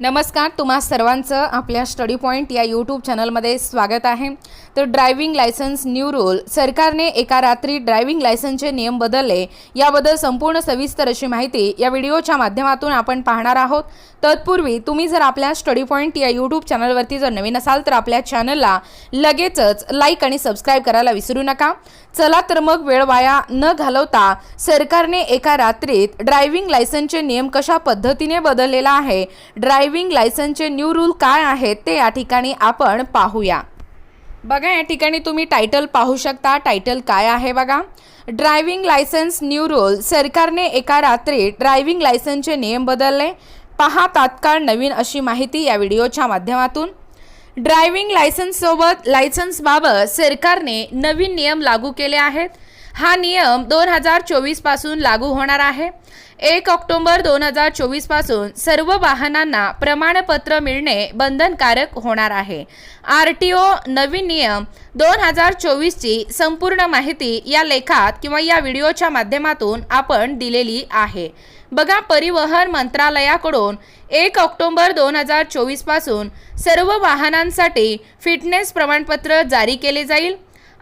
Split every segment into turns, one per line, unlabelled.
नमस्कार तुम्हा सर्वांचं आपल्या स्टडी पॉईंट या यूट्यूब चॅनलमध्ये स्वागत आहे. तर ड्रायव्हिंग लायसन्स न्यू रूल सरकारने एका रात्री ड्रायव्हिंग लायसन्सचे नियम बदलले याबद्दल संपूर्ण सविस्तर अशी माहिती या व्हिडिओच्या माध्यमातून आपण पाहणार आहोत. तत्पूर्वी तुम्ही जर आपल्या स्टडी पॉईंट या यूट्यूब चॅनलवरती जर नवीन असाल तर आपल्या चॅनलला लगेचच लाईक आणि सबस्क्राईब करायला विसरू नका. चला तर मग वेळ वाया न घालवता सरकारने एका रात्रीत ड्रायव्हिंग लायसन्सचे नियम कशा पद्धतीने बदललेला आहे? ड्राय ड्रायव्हिंग लायसनचे न्यू रूल काय आहेत ते या ठिकाणी आपण पाहूया. बघा या ठिकाणी तुम्ही टायटल पाहू शकता. टायटल काय आहे बघा? Driving licence new rule. सरकारने एका रात्री ड्रायव्हिंग लायसनचे नियम बदलले. पहा तात्काळ नवीन अशी माहिती या व्हिडिओच्या माध्यमातून. ड्रायव्हिंग लायसन्ससोबत लायसन्सबाबत सरकारने नवीन नियम लागू केले आहेत. हा नियम दोन हजार चोवीसपासून लागू होणार आहे. एक ऑक्टोबर दोन हजार चोवीसपासून सर्व वाहनांना प्रमाणपत्र मिळणे बंधनकारक होणार आहे. आर टी ओ नवीन नियम दोन हजार चोवीसची संपूर्ण माहिती या लेखात किंवा या व्हिडिओच्या माध्यमातून आपण दिलेली आहे. बघा परिवहन मंत्रालयाकडून एक ऑक्टोबर दोन हजार चोवीसपासून सर्व वाहनांसाठी फिटनेस प्रमाणपत्र जारी केले जाईल.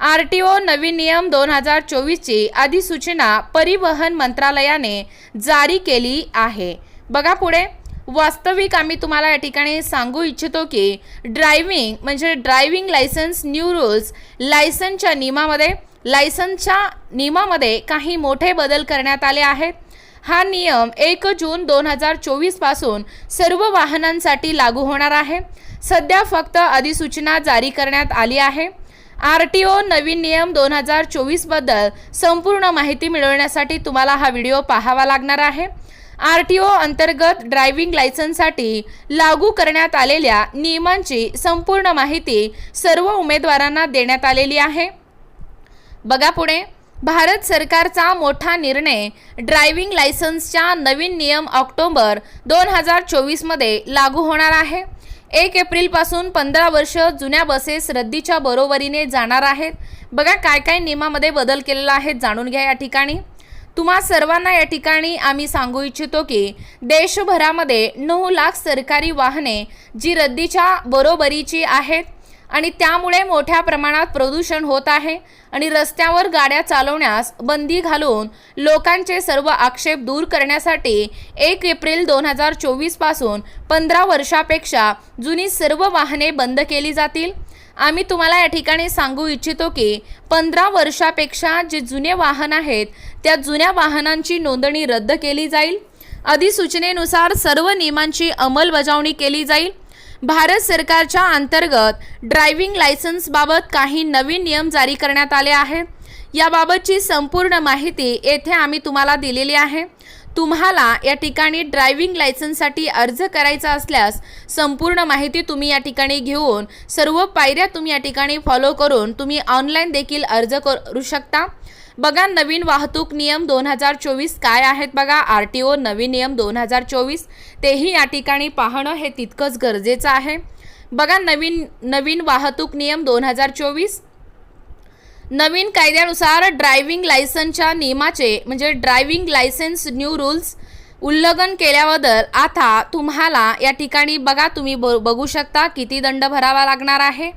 आर टी ओ नवीन नियम दोन हजार चोवीसची अधिसूचना परिवहन मंत्रालयाने जारी केली आहे. बघा पुढे. वास्तविक आम्ही तुम्हाला या ठिकाणी सांगू इच्छितो की ड्रायव्हिंग म्हणजे ड्रायव्हिंग लायसन्स न्यू रूल्स लायसनच्या नियमामध्ये लायसन्सच्या नियमामध्ये काही मोठे बदल करण्यात आले आहेत. हा नियम एक जून दोन हजार चोवीसपासून सर्व वाहनांसाठी लागू होणार आहे. सध्या फक्त अधिसूचना जारी करण्यात आली आहे. आर टी ओ नवीन नियम दोन हजार चोवीसबद्दल संपूर्ण माहिती मिळवण्यासाठी तुम्हाला हा व्हिडिओ पाहावा लागणार आहे. आर टी ओ अंतर्गत ड्रायव्हिंग लायसन्ससाठी लागू करण्यात आलेल्या नियमांची संपूर्ण माहिती सर्व उमेदवारांना देण्यात आलेली आहे. बघा पुढे. भारत सरकारचा मोठा निर्णय ड्रायव्हिंग लायसन्सच्या नवीन नियम ऑक्टोबर दोन हजार चोवीसमध्ये लागू होणार आहे. एक एप्रिलपासून पंधरा वर्ष जुन्या बसेस रद्दीच्या बरोबरीने जाणार आहेत. बघा काय काय नियमामध्ये बदल केलेला आहे जाणून घ्या या ठिकाणी. तुम्हा सर्वांना या ठिकाणी आम्ही सांगू इच्छितो की देशभरामध्ये नऊ लाख सरकारी वाहने जी रद्दीच्या बरोबरीची आहेत आणि त्यामुळे मोठ्या प्रमाणात प्रदूषण होत आहे. आणि रस्त्यावर गाड्या चालवण्यास बंदी घालून लोकांचे सर्व आक्षेप दूर करण्यासाठी एक एप्रिल दोन हजार चोवीसपासून पंधरा वर्षापेक्षा जुनी सर्व वाहने बंद केली जातील. आम्ही तुम्हाला या ठिकाणी सांगू इच्छितो की पंधरा वर्षापेक्षा जे जुने वाहन आहेत त्या जुन्या वाहनांची नोंदणी रद्द केली जाईल. अधिसूचनेनुसार सर्व नियमांची अंमलबजावणी केली जाईल. भारत सरकारच्या अंतर्गत ड्रायव्हिंग लायसन्सबाबत काही नवीन नियम जारी करण्यात आले आहेत याबाबतची संपूर्ण माहिती येथे आम्ही तुम्हाला दिलेली आहे. तुम्हाला या ठिकाणी ड्रायव्हिंग लायसन्ससाठी अर्ज करायचा असल्यास संपूर्ण माहिती तुम्ही या ठिकाणी घेऊन सर्व पायऱ्या तुम्ही या ठिकाणी फॉलो करून तुम्ही ऑनलाईन देखील अर्ज करू शकता. बघा नवीन वाहतूक नियम दोन हजार चोवीस काय आहेत बघा? आर टी ओ नवीन नियम दोन हजार चोवीस. तेही या ठिकाणी पाहणं हे तितकंच गरजेचं आहे. बघा नवीन नवीन वाहतूक नियम दोन हजार चोवीस. नवीन कायद्यानुसार ड्रायव्हिंग लायसनच्या नियमाचे म्हणजे ड्रायव्हिंग लायसन्स न्यू रूल्स उल्लंघन केल्याबद्दल आता तुम्हाला या ठिकाणी बघा तुम्ही ब बघू शकता किती दंड भरावा लागणार आहे.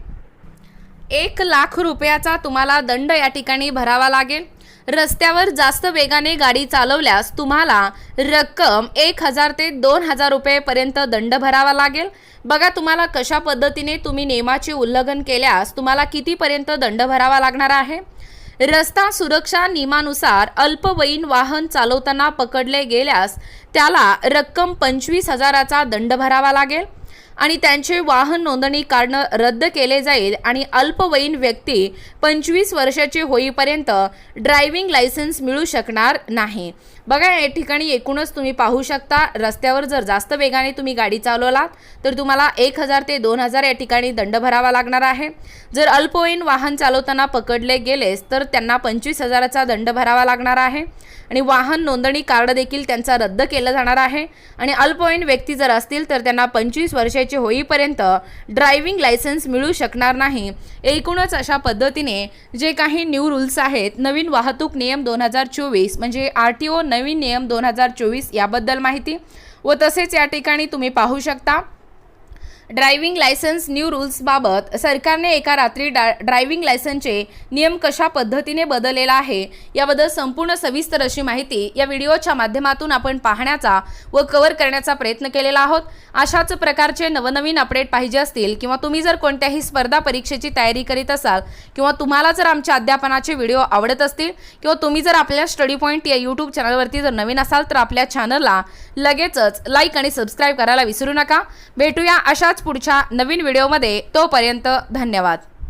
एक लाख रुपयाचा तुम्हाला दंड या ठिकाणी भरावा लागेल. रस्त्यावर जास्त वेगाने गाडी चालवल्यास तुम्हाला रक्कम एक हजार ते दोन हजार रुपयेपर्यंत दंड भरावा लागेल. बघा तुम्हाला कशा पद्धतीने तुम्ही नियमाचे उल्लंघन केल्यास तुम्हाला कितीपर्यंत दंड भरावा लागणार आहे? रस्ता सुरक्षा नियमानुसार अल्पवयीन वाहन चालवताना पकडले गेल्यास त्याला रक्कम पंचवीस हजाराचा दंड भरावा लागेल. आणि त्यांचे वाहन नोंदणी कार्ड रद्द केले जाईल आणि अल्पवयीन व्यक्ती पंचवीस वर्षाचे होईपर्यंत ड्रायव्हिंग लायसन्स मिळू शकणार नाही. बघा या ठिकाणी एकूणच तुम्ही पाहू शकता रस्त्यावर जर जास्त वेगाने तुम्ही गाडी चालवलात तर तुम्हाला एक हजार ते दोन हजार या ठिकाणी दंड भरावा लागणार आहे. जर अल्पवयीन वाहन चालवताना पकडले गेलेस तर त्यांना पंचवीस हजाराचा दंड भरावा लागणार आहे. आणि वाहन नोंदणी कार्ड देखील त्यांचा रद्द केलं जाणार आहे. आणि अल्पवयीन व्यक्ती जर असतील तर त्यांना पंचवीस वर्षाचे होईपर्यंत ड्रायव्हिंग लायसन्स मिळू शकणार नाही. एकूणच अशा पद्धतीने जे काही न्यू रूल्स आहेत नवीन वाहतूक नियम दोन हजार चोवीस म्हणजे आर टी ओ नवीन नियम दोन हजार चोवीस याबद्दल माहिती व तसेच या ठिकाणी तुम्ही पाहू शकता. ड्रायव्हिंग लायसन्स न्यू रूल्सबाबत सरकारने एका रात्री डा ड्रायव्हिंग लायसन्सचे नियम कशा पद्धतीने बदललेला आहे याबद्दल संपूर्ण सविस्तर अशी माहिती या व्हिडिओच्या माध्यमातून आपण पाहण्याचा व कव्हर करण्याचा प्रयत्न केलेला आहोत. अशाच प्रकारचे नवनवीन अपडेट पाहिजे असतील किंवा तुम्ही जर कोणत्याही स्पर्धा परीक्षेची तयारी करीत असाल किंवा तुम्हाला जर आमच्या अध्यापनाचे व्हिडिओ आवडत असतील किंवा तुम्ही जर आपल्या स्टडी पॉईंट या यूट्यूब चॅनलवरती जर नवीन असाल तर आपल्या चॅनलला लगेचच लाईक आणि सबस्क्राईब करायला विसरू नका. भेटूया अशाच पुढच्या नवीन व्हिडिओमध्ये तोपर्यंत धन्यवाद.